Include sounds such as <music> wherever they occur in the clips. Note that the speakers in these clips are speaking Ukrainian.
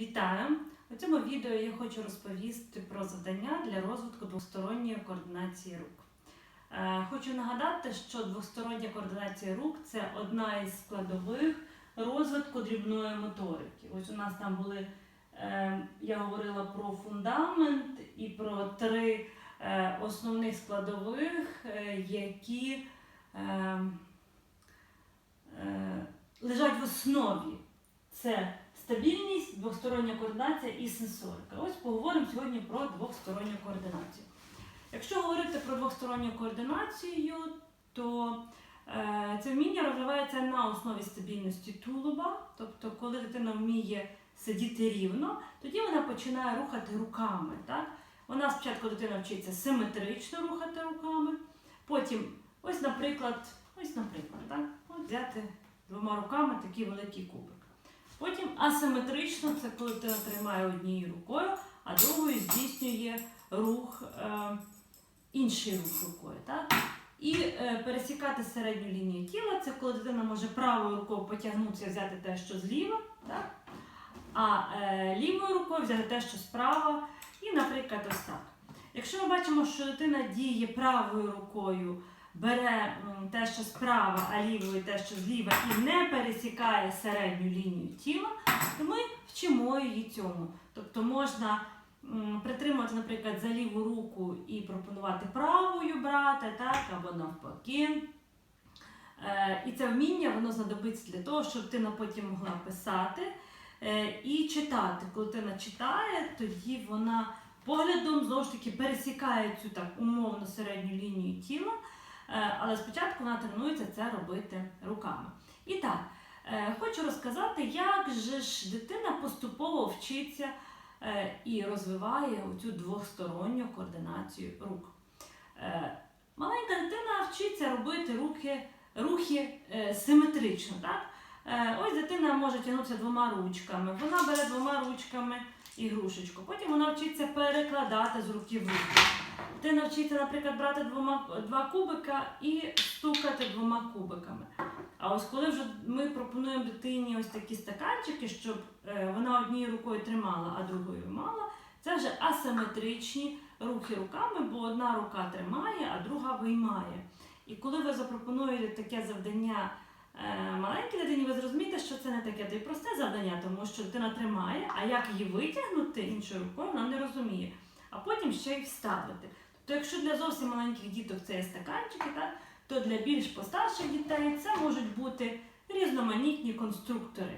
Вітаю! У цьому відео я хочу розповісти про завдання для розвитку двосторонньої координації рук. Е, Хочу нагадати, що двостороння координація рук це одна із складових розвитку дрібної моторики. Ось у нас там були, е, я говорила про фундамент і про три е, основних складових, які лежать в основі. Це стабільність, двостороння координація і сенсорика. Ось поговоримо сьогодні про двосторонню координацію. Якщо говорити про двосторонню координацію, то е, це вміння розвивається на основі стабільності тулуба, тобто, коли дитина вміє сидіти рівно, тоді вона починає рухати руками. Так? Вона спочатку дитина вчиться симетрично рухати руками, потім, ось, наприклад, ось, наприклад, так? От взяти двома руками такий великий кубик. Потім асиметрично це коли ти тримає однією рукою, а другою здійснює рух, е, інший рух рукою. Так? І е, пересікати середню лінію тіла це коли дитина може правою рукою потягнутися, взяти те, що зліва, так? а е, лівою рукою взяти те, що справа, і, наприклад, ось так. Якщо ми бачимо, що дитина діє правою рукою, бере те, що справа, а лівою те, що зліва, і не пересікає середню лінію тіла, то ми вчимо її цьому. Тобто можна притримати, наприклад, за ліву руку і пропонувати правою брати, так, або навпаки. Е, І це вміння воно знадобиться для того, щоб дитина потім могла писати е, і читати. Коли дитина читає, тоді вона поглядом знову ж таки пересікає цю так умовно середню лінію тіла. Е, Але спочатку вона тренується це робити руками. І так, е, хочу розказати, як же ж дитина поступово вчиться е, і розвиває цю двосторонню координацію рук. Маленька дитина вчиться робити руки, рухи симетрично. Так? Ось дитина може тягнутися двома ручками. Вона бере двома ручками ігрушечку. Потім вона вчиться перекладати з руки в руку. Ти навчиться, наприклад, брати двома, два кубика і стукати двома кубиками. А ось коли вже ми пропонуємо дитині ось такі стаканчики, щоб е, вона однією рукою тримала, а другою мала, це вже асиметричні рухи руками, бо одна рука тримає, а друга виймає. І коли ви запропонуєте таке завдання е, маленькій дитині, ви зрозумієте, що це не таке то й просте завдання, тому що дитина тримає, а як її витягнути іншою рукою, вона не розуміє. А потім ще й вставити. То якщо для зовсім маленьких діток це є стаканчики, так, то для більш постарших дітей це можуть бути різноманітні конструктори.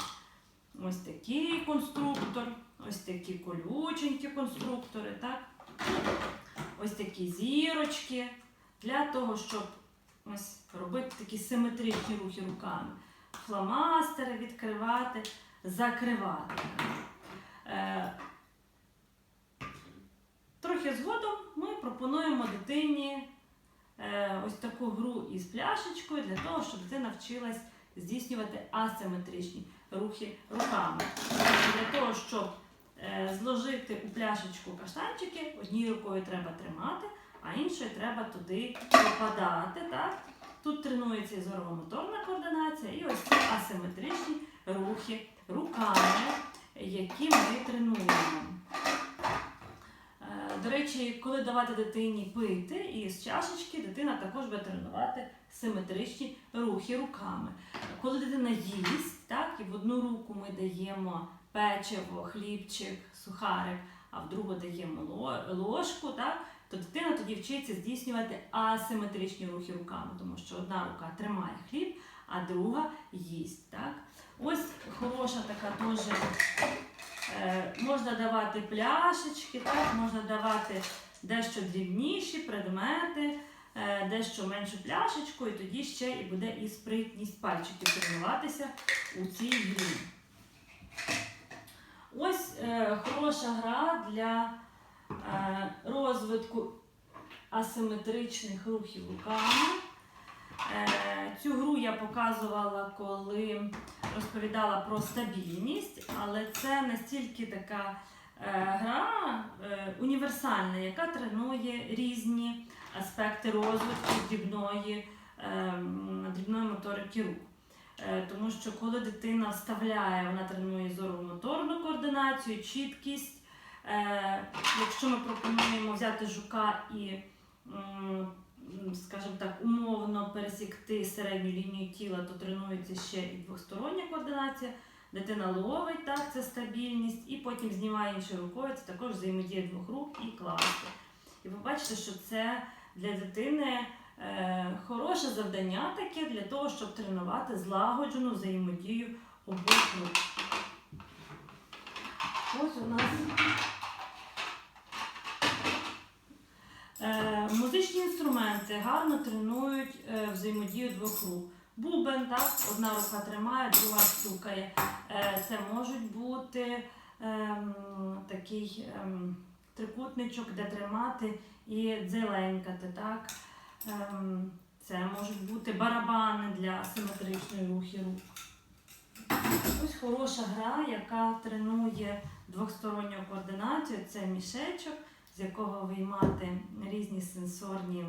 Ось такий конструктор, ось такі колюченькі конструктори, так? ось такі зірочки, для того, щоб ось робити такі симетричні рухи руками. Фломастери відкривати, закривати. Е, пропонуємо дитині е, ось таку гру із пляшечкою для того, щоб дитина вчилась здійснювати асиметричні рухи руками. Для того, щоб е, зложити у пляшечку каштанчики, однією рукою треба тримати, а іншою треба туди попадати. Так? Тут тренується і зорово-моторна координація, і ось ці асиметричні рухи руками, які ми тренуємо. До речі, коли давати дитині пити із чашечки, дитина також буде тренувати симетричні рухи руками. Коли дитина їсть, так, і в одну руку ми даємо печиво, хлібчик, сухарик, а в другу даємо ложку, так, то дитина тоді вчиться здійснювати асиметричні рухи руками, тому що одна рука тримає хліб, а друга їсть. Так. Ось хороша така теж можна давати пляшечки, так, можна давати дещо дрібніші предмети, е, дещо меншу пляшечку, і тоді ще і буде і спритність пальчиків тренуватися у цій грі. Ось е, хороша гра для е, розвитку асиметричних рухів руками. Е, Цю гру я показувала, коли розповідала про стабільність, але це настільки така е, гра е, універсальна, яка тренує різні аспекти розвитку дрібної, е, дрібної моторики рук. Е, Тому що коли дитина вставляє, вона тренує зорово-моторну координацію, чіткість. Якщо ми пропонуємо взяти жука і, скажімо так, умовно пересікти середню лінію тіла, то тренується ще і двостороння координація. Дитина ловить, так, це стабільність, і потім знімає іншою рукою, це також взаємодія двох рук і класти. І ви бачите, що це для дитини е, хороше завдання таке для того, щоб тренувати злагоджену взаємодію обох рук. Ось у нас е, музичні інструменти гарно тренують е, взаємодію двох рук. Бубен, так, одна рука тримає, друга стукає. Е, це можуть бути ем, такий ем, трикутничок, де тримати і дзеленькати, так. Ем, це можуть бути барабани для симетричної рухи рук. Ось хороша гра, яка тренує двосторонню координацію. Це мішечок, з якого виймати різні сенсорні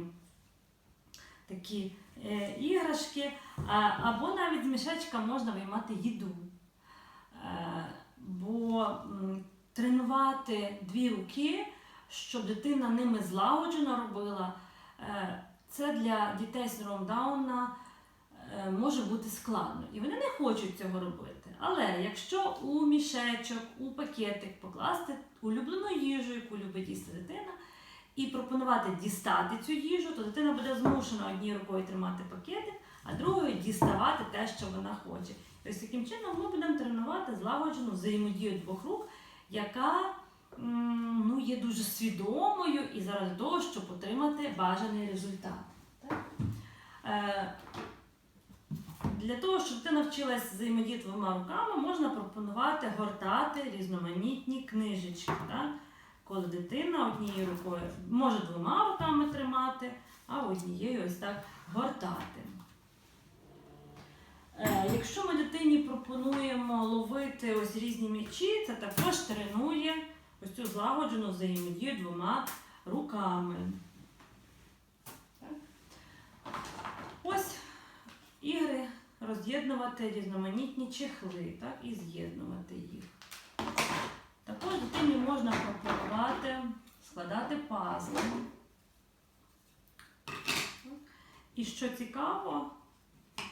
такі е, іграшки. Або навіть з мішечка можна виймати їду. Е, бо тренувати дві руки, щоб дитина ними злагоджено робила, е, це для дітей з синдромом Дауна е, може бути складно. І вони не хочуть цього робити. Але якщо у мішечок, у пакетик покласти улюблену їжу, яку любить їсти дитина, і пропонувати дістати цю їжу, то дитина буде змушена однією рукою тримати пакетик, а другою діставати те, що вона хоче. Ось таким чином ми будемо тренувати злагоджену взаємодію двох рук, яка ну, є дуже свідомою і заради того, щоб отримати бажаний результат. Так? Для того, щоб дитина навчилась взаємодіяти двома руками, можна пропонувати гортати різноманітні книжечки. Так? Коли дитина однією рукою може двома руками тримати, а однією ось так гортати. Е, Якщо ми дитині пропонуємо ловити ось різні м'ячі, це також тренує ось цю злагоджену взаємодію двома руками. Ось ігри роз'єднувати різноманітні чехли так, і з'єднувати їх. Також дитині можна пропонувати складати пазли. І що цікаво,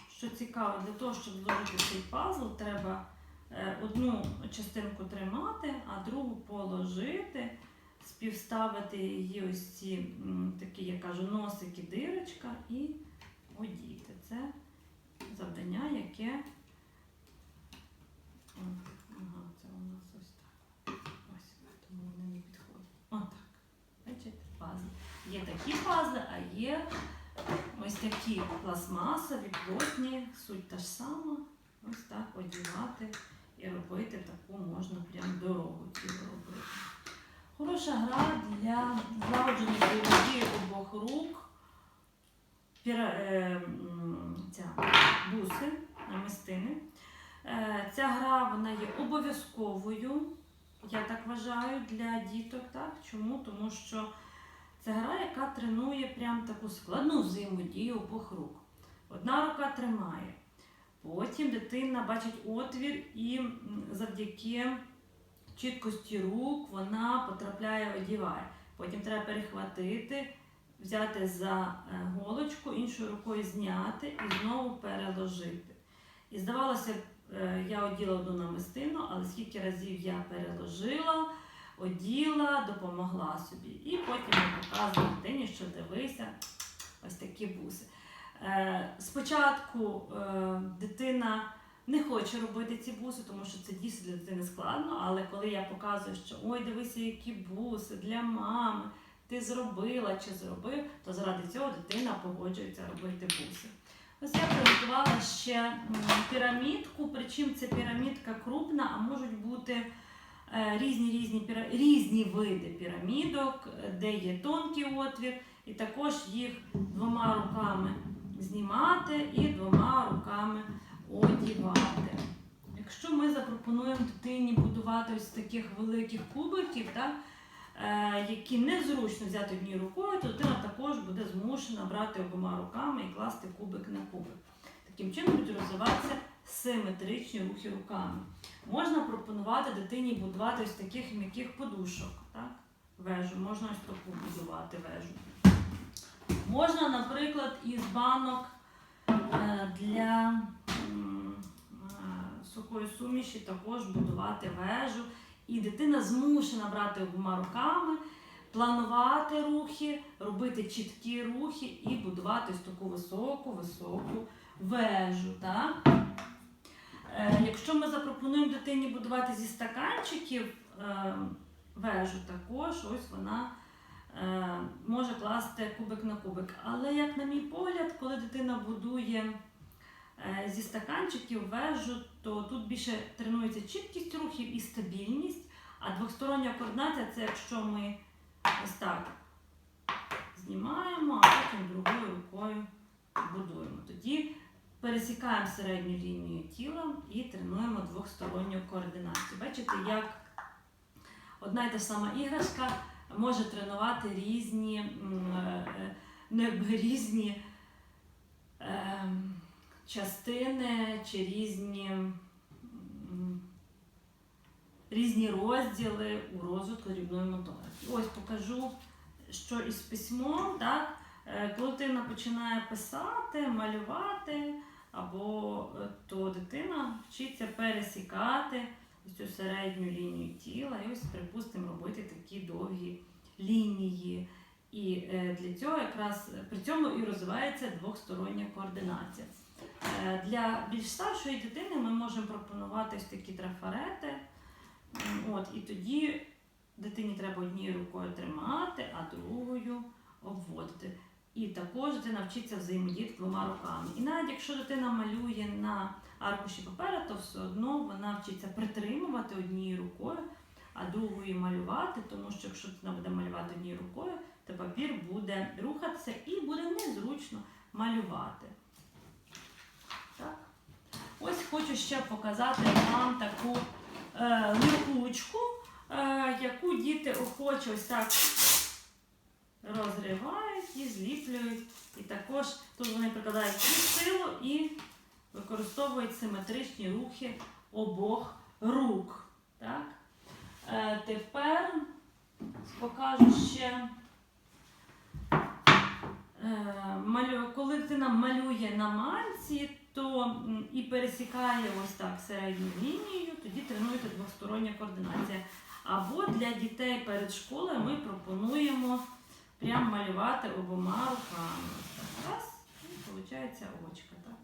що цікаво, для того, щоб зложити цей пазл, треба е, одну частинку тримати, а другу положити, співставити її ось ці такі, я кажу, носики, дирочка і одіти. Це завдання, яке. О, Ага, це у нас ось так. Ось, тому вони не підходять. Отак. Бачите, пазли. Є такі пазли, а є ось такі пластмасові, плотні, суть та ж сама. Ось так одягати і робити таку можна прям дорогу цілу робити. Хороша гра для злагодженої взаємодії обох рук. Піра, е, ця, буси, намистини. Е, Ця гра вона є обов'язковою, я так вважаю, для діток. Так? Чому? Тому що це гра, яка тренує прям таку складну взаємодію обох рук. Одна рука тримає, потім дитина бачить отвір і завдяки чіткості рук вона потрапляє, одіває. Потім треба перехватити, взяти за е, голочку, іншою рукою зняти і знову переложити. І здавалося, е, я оділа одну намистину, але скільки разів я переложила, оділа, допомогла собі. І потім я показую дитині, що дивися, ось такі буси. Е, Спочатку дитина не хоче робити ці буси, тому що це дійсно для дитини складно, але коли я показую, що ой, дивися, які буси для мами, ти зробила чи зробив, то заради цього дитина погоджується робити буси. Ось я приготувала ще пірамідку, причому це пірамідка крупна, а можуть бути е, різні, різні, різні види пірамідок, е, де є тонкий отвір, і також їх двома руками знімати і двома руками одівати. Якщо ми запропонуємо дитині будувати ось таких великих кубиків, так, які незручно взяти однією рукою, то дитина також буде змушена брати обома руками і класти кубик на кубик. Таким чином будуть розвиватися симетричні рухи руками. Можна пропонувати дитині будувати ось таких м'яких подушок, так? вежу, можна ось таку будувати вежу. Можна, наприклад, із банок е, для е, сухої суміші також будувати вежу. І дитина змушена брати обома руками, планувати рухи, робити чіткі рухи і будувати ось таку високу, високу вежу. Так? Е, якщо ми запропонуємо дитині будувати зі стаканчиків е, вежу, також ось вона е, може класти кубик на кубик. Але, як на мій погляд, коли дитина будує зі стаканчиків вежу, то тут більше тренується чіткість рухів і стабільність. А двостороння координація це якщо ми ось так знімаємо, а потім другою рукою будуємо. Тоді пересікаємо середню лінію тіла і тренуємо двосторонню координацію. Бачите, як одна й та сама іграшка може тренувати різні, е, не <laughs> різні частини чи різні, різні розділи у розвитку дрібної моторики. Ось покажу, що із письмом, так, е, коли дитина починає писати, малювати, або е, то дитина вчиться пересікати ось цю середню лінію тіла і ось, припустимо, робити такі довгі лінії. І е, для цього якраз при цьому і розвивається двостороння координація. Е, Для більш старшої дитини ми можемо пропонувати такі трафарети. От, і тоді дитині треба однією рукою тримати, а другою обводити. І також дитина вчиться взаємодіяти двома руками. І навіть якщо дитина малює на аркуші паперу, то все одно вона вчиться притримувати однією рукою, а другою малювати, тому що якщо дитина буде малювати однією рукою, то папір буде рухатися і буде незручно малювати. Ось хочу ще показати вам таку е, липучку, е, яку діти охоче ось так розривають і зліплюють. І також тут вони прикладають і силу і використовують симетричні рухи обох рук. Так? Е, тепер покажу ще. Е, Коли дитина малює на мальці, то і пересікає ось так середню лінію, тоді тренується двостороння координація. Або для дітей перед школою ми пропонуємо прям малювати обома руками. Раз, і виходить очка. Так?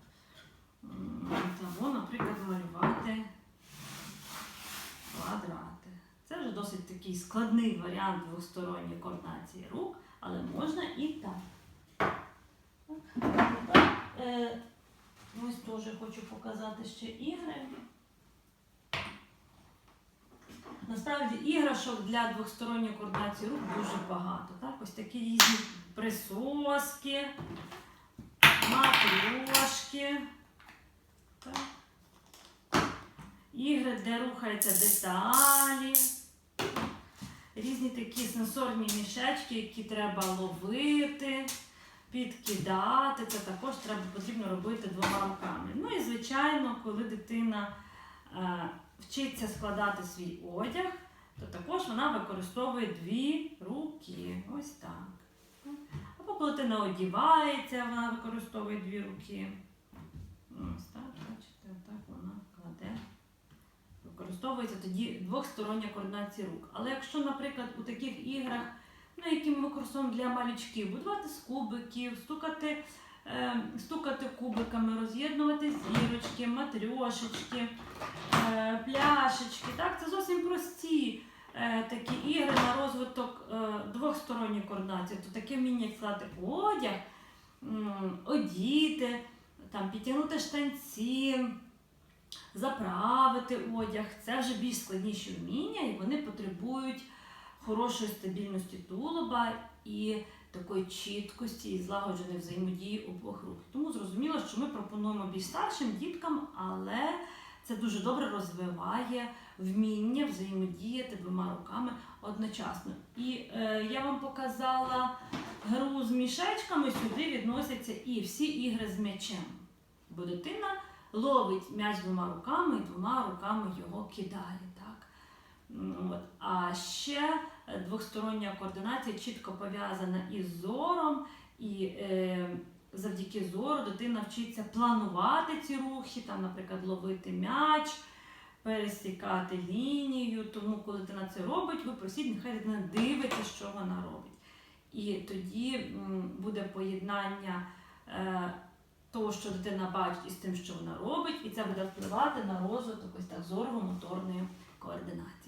Або, наприклад, малювати квадрати. Це вже досить такий складний варіант двосторонньої координації рук, але можна і так. Так, е, Ось теж хочу показати ще ігри. Насправді іграшок для двосторонньої координації рук дуже багато. Так? Ось такі різні присоски, матрьошки. Так? Ігри, де рухаються деталі. Різні такі сенсорні мішечки, які треба ловити, підкидати. Це також треба потрібно робити двома руками. Ну і звичайно, коли дитина е, вчиться складати свій одяг, то також вона використовує дві руки. Ось так. Або коли дитина одівається, вона використовує дві руки. Ось так, бачите, отак вона кладе. Використовується тоді двостороння координація рук. Але якщо, наприклад, у таких іграх, ну, які ми використовуємо для малючків, будувати з кубиків, стукати, е, стукати кубиками, роз'єднувати зірочки, матрьошечки, е, пляшечки. Так? Це зовсім прості е, такі ігри на розвиток е, двосторонньої координації. То таке вміння складати одяг, одіти, там, підтягнути штанці заправити одяг. Це вже більш складніші вміння, і вони потребують хорошої стабільності тулуба і такої чіткості і злагодженої взаємодії обох рук. Тому зрозуміло, що ми пропонуємо більш старшим діткам, але це дуже добре розвиває вміння взаємодіяти двома руками одночасно. І е, я вам показала гру з мішечками, сюди відносяться і всі ігри з м'ячем. Бо дитина ловить м'яч двома руками і двома руками його кидає. От. А ще е, двостороння координація чітко пов'язана із зором, і е, завдяки зору дитина вчиться планувати ці рухи, там, наприклад, ловити м'яч, пересікати лінію. Тому, коли дитина це робить, ви просіть, нехай дитина дивиться, що вона робить. І тоді буде поєднання е, того, що дитина бачить, із тим, що вона робить, і це буде впливати на розвиток ось так зорово-моторної координації.